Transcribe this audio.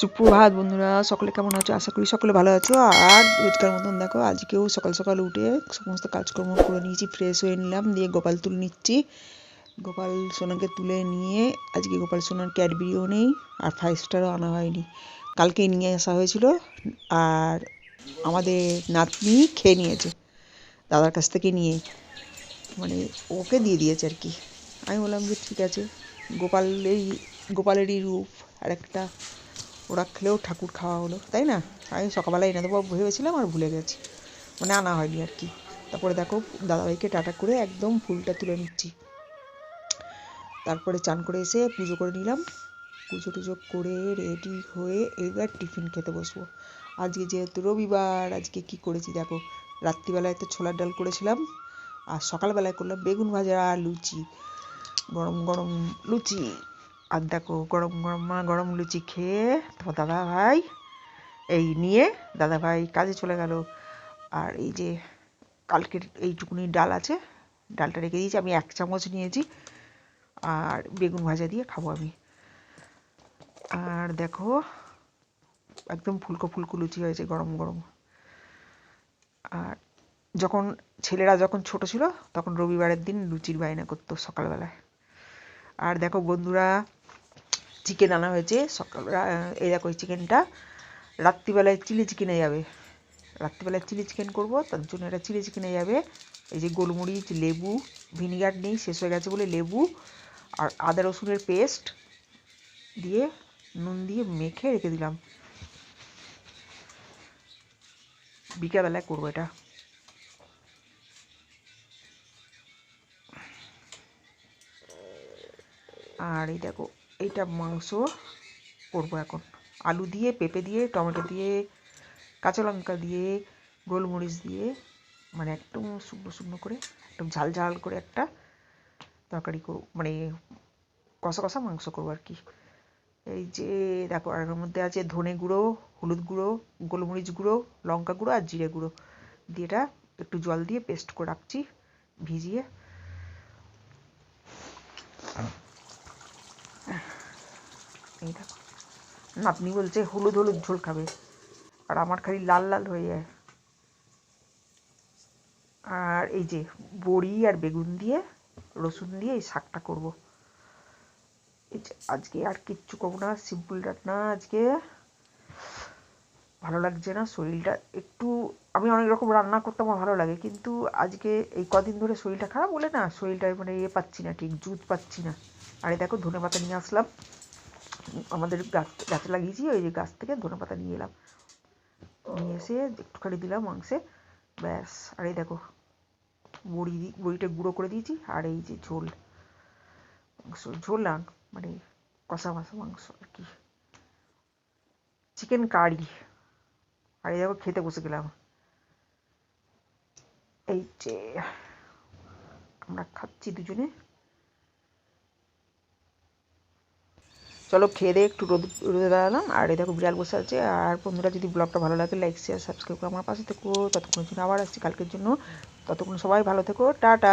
সুপ্রভাত বন্ধুরা, সকলে কেমন আছো? আশা করি সকলে ভালো আছো। আর রোজকার মতন দেখো, আজকেও সকাল সকাল উঠে সমস্ত কাজকর্ম করে নিয়েছি ফ্রেশ হয়ে নিলাম, দিয়ে গোপাল তুলে নিচ্ছি। গোপাল সোনাকে তুলে নিয়ে, আজকে গোপাল সোনার ক্যাডবেরিও নেই, আর ফাইভ স্টারও আনা হয়নি। কালকে নিয়ে আসা হয়েছিল, আর আমাদের নাতনি খেয়ে নিয়েছে, দাদার কাছ থেকে নিয়ে। মানে ওকে দিয়ে দিয়েছে আর কি। আমি বললাম যে ঠিক আছে, গোপালেরই গোপালেরই রূপ, আর একটা ওরা খেলেও ঠাকুর খাওয়া হলো, তাই না? আমি সকালবেলা এনে দেবো, ভেবেছিলাম আর ভুলে গেছি। মানে আনা হয়নি আর কি। তারপরে দেখো, দাদাভাইকে টাটা করে একদম ফুলটা তুলে নিচ্ছি। তারপরে চান করে এসে পুজো করে নিলাম। পুজো টুজো করে রেডি হয়ে এবার টিফিন খেতে বসবো। আজকে যেহেতু রবিবার, আজকে কি করেছি দেখো? রাত্রিবেলায় তো ছোলার ডাল করেছিলাম, আর সকালবেলায় করলাম বেগুন ভাজা লুচি। গরম গরম লুচি। আর দেখো গরম গরম মা, গরম লুচি খেয়ে তোমার দাদা ভাই এই নিয়ে দাদা ভাই কাজে চলে গেল। আর এই যে কালকের এইটুকুনি ডাল আছে, ডালটা রেখে দিয়েছি, আমি এক চামচ নিয়েছি। আর বেগুন ভাজা দিয়ে খাব আমি। আর দেখো একদম ফুলকো ফুলকো লুচি হয়েছে গরম গরম। আর যখন ছেলেরা যখন ছোট ছিল, তখন রবিবারের দিন লুচির বায়না করতো সকালবেলায়। আর দেখো বন্ধুরা চিকেন আনা হয়েছে। সকাল এই দেখো চিকেনটা রাত্রিবেলায় চিলি চিকেনে যাবে। রাত্রিবেলায় চিলি চিকেন করব, তার জন্য এটা চিলি চিকেনে যাবে। এই যে গোলমরিচ, লেবু ভিনিগার নেই, শেষ হয়ে গেছে বলে লেবু আর আদা রসুনের পেস্ট দিয়ে নুন দিয়ে মেখে রেখে দিলাম। বিকেলবেলায় করব এটা। আর এই দেখো এইটা মাংস করব এখন। আলু দিয়ে, পেঁপে দিয়ে, টমেটো দিয়ে, কাঁচা লঙ্কা দিয়ে, গোলমরিচ দিয়ে মানে একদম শুকনো শুকনো করে, একদম ঝাল ঝাল করে একটা তরকারি করব মানে কষা কষা মাংস করব আর কি। এই যে দেখো, আর এর মধ্যে আছে ধনে গুঁড়ো, হলুদ গুঁড়ো, গোলমরিচ গুঁড়ো, লঙ্কা গুঁড়ো আর জিরে গুঁড়ো। দিয়ে এটা একটু জল দিয়ে পেস্ট করে রাখছি, ভিজিয়ে। এই দেখো নাতনি বলছে হলুদ হলুদ ঝোল খাবে। আর আমার খালি লাল লাল হয়ে যায়। আর এই যে বড়ি আর বেগুন দিয়ে, রসুন দিয়ে এই শাকটা করব। এই যে আজকে আর কিচ্ছু করব না সিম্পল রান্না আজকে। ভালো লাগছে না শরীরটা একটু, আমি অনেক রকম রান্না করতে আমার ভালো লাগে, কিন্তু আজকে এই কদিন ধরে শরীরটা খারাপ বলে না, শরীরটা মানে ইয়ে পাচ্ছি না ঠিক, জুত পাচ্ছি না। আরে দেখো ধনে পাতা নিয়ে আসলাম। আমাদের গাছ, গাছে লাগিয়েছি, ওই যে গাছ থেকে ধনে পাতা নিয়ে এলাম। নিয়ে এসে একটুখানি দিলাম মাংসে, ব্যাস। আর এই দেখো, বড়ি বড়িটা গুঁড়ো করে দিয়েছি, আর এই যে ঝোল। মাংস, ঝোল না মানে কষা মাসা মাংস আর কি। Chicken curry. আর এই দেখো, খেতে বসে গেলাম। এই যে, আমরা খাচ্ছি দুজনে। চলো খেয়ে দিয়ে একটু রোদ রোদে দাঁড়ালাম। আর এই দেখো বিড়াল বসে আছে। আর বন্ধুরা, যদি ব্লগটা ভালো লাগে লাইক শেয়ার সাবস্ক্রাইব করে আমার পাশে থেকো। ততক্ষণের জন্য আবার আসছি। কালকের জন্য ততক্ষণ সবাই ভালো থেকো। টাটা!